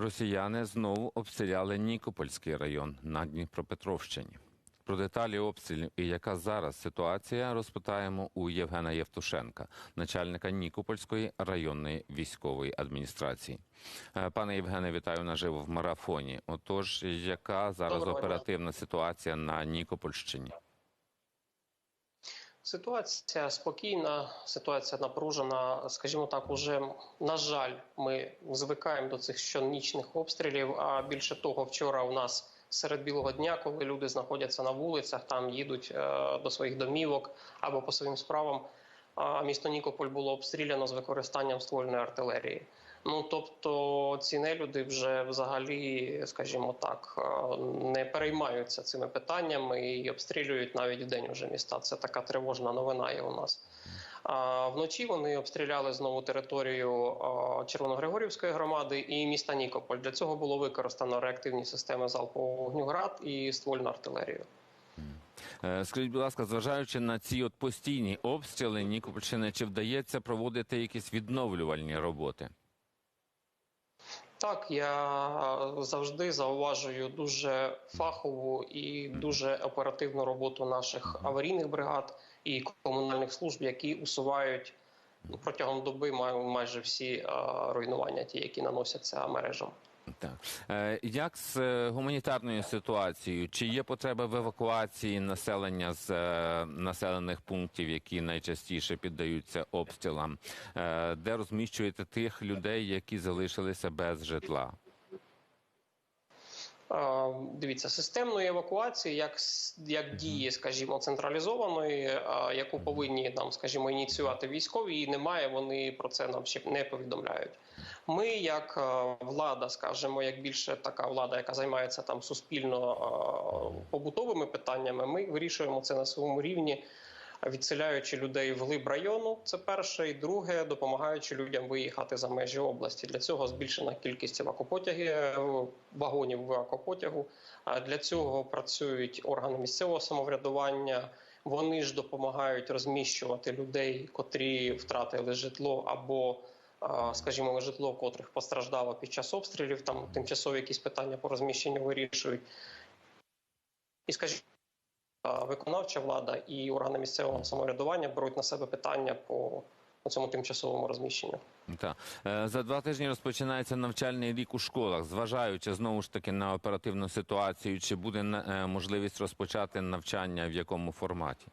Росіяни знову обстріляли Нікопольський район на Дніпропетровщині. Про деталі обстрілів і яка зараз ситуація розпитаємо у Євгена Євтушенка, начальника Нікопольської районної військової адміністрації. Е, Пане Євгене, вітаю наживо в марафоні. Отож, яка зараз Доброго дня. оперативна ситуація на Нікопольщині? Ситуація спокійна, ситуація напружена. Скажімо так, уже на жаль, ми звикаємо до цих щонічних обстрілів. А більше того, вчора у нас серед білого дня, коли люди знаходяться на вулицях, там їдуть е, до своїх домівок або по своїм справам. Місто Нікополь було обстріляно з використанням ствольної артилерії. Ну тобто ці нелюди вже взагалі, скажімо так, е, не переймаються цими питаннями і обстрілюють навіть в день уже міста. Це така тривожна новина є у нас. А вночі вони обстріляли знову територію е, Червоногригорівської громади і міста Нікополь. Для цього було використано реактивні системи залпового вогню «Град» і ствольну артилерію. Е, Скажіть, будь ласка, зважаючи на ці от постійні обстріли Нікопольщини, чи вдається проводити якісь відновлювальні роботи? Так, я завжди зауважую дуже фахову і дуже оперативну роботу наших аварійних бригад і комунальних служб, які усувають протягом доби май- майже всі руйнування, ті, які наносяться мережам. Так Е, як з е, гуманітарною ситуацією? Чи є потреба в евакуації населення з е, населених пунктів, які найчастіше піддаються обстрілам? Де розміщуєте тих людей, які залишилися без житла? Дивіться, системної евакуації, як, як дії, скажімо, централізованої, яку повинні нам, скажімо, ініціювати військові, її немає. Вони про це нам ще не повідомляють. Ми, як влада, скажімо, як більше така влада, яка займається там суспільно побутовими питаннями, ми вирішуємо це на своєму рівні. Відселяючи людей в глиб району, це перше, і друге, допомагаючи людям виїхати за межі області. Для цього збільшена кількість евакопотягів, е, вагонів евакопотягу. А Для цього працюють органи місцевого самоврядування. Вони ж допомагають розміщувати людей, котрі втратили житло або, скажімо, житло, котрих постраждало під час обстрілів. Там тимчасові якісь питання по розміщенню вирішують. І скажімо. А виконавча влада і органи місцевого самоврядування беруть на себе питання по цьому тимчасовому розміщенню. Так. Е, За два тижні розпочинається навчальний рік у школах. Зважаючи знову ж таки на оперативну ситуацію, чи буде е, можливість розпочати навчання в якому форматі?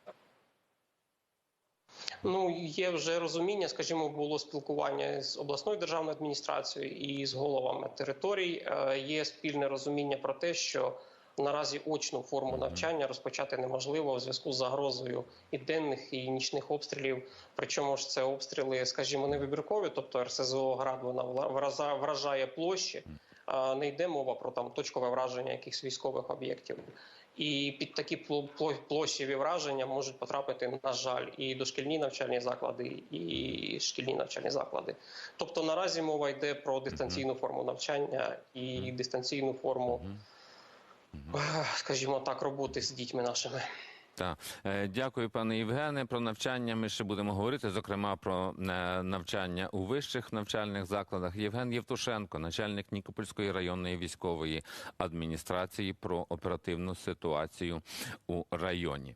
Ну є вже розуміння, скажімо, було спілкування з обласною державною адміністрацією і з головами територій. Е, Є спільне розуміння про те, що наразі очну форму навчання розпочати неможливо в зв'язку з загрозою і денних і нічних обстрілів. Причому ж це обстріли, скажімо, не вибіркові, тобто РСЗО град вона вражає площі. а Не йде мова про там точкове враження якихось військових об'єктів. І під такі пло- пло- площеві враження можуть потрапити, на жаль, і дошкільні навчальні заклади, і шкільні навчальні заклади. Тобто наразі мова йде про дистанційну форму навчання і дистанційну форму, скажімо так, роботи з дітьми нашими. Так, Е, дякую, пане Євгене. Про навчання ми ще будемо говорити, зокрема про е, навчання у вищих навчальних закладах. Євген Євтушенко, начальник Нікопольської районної військової адміністрації, про оперативну ситуацію у районі.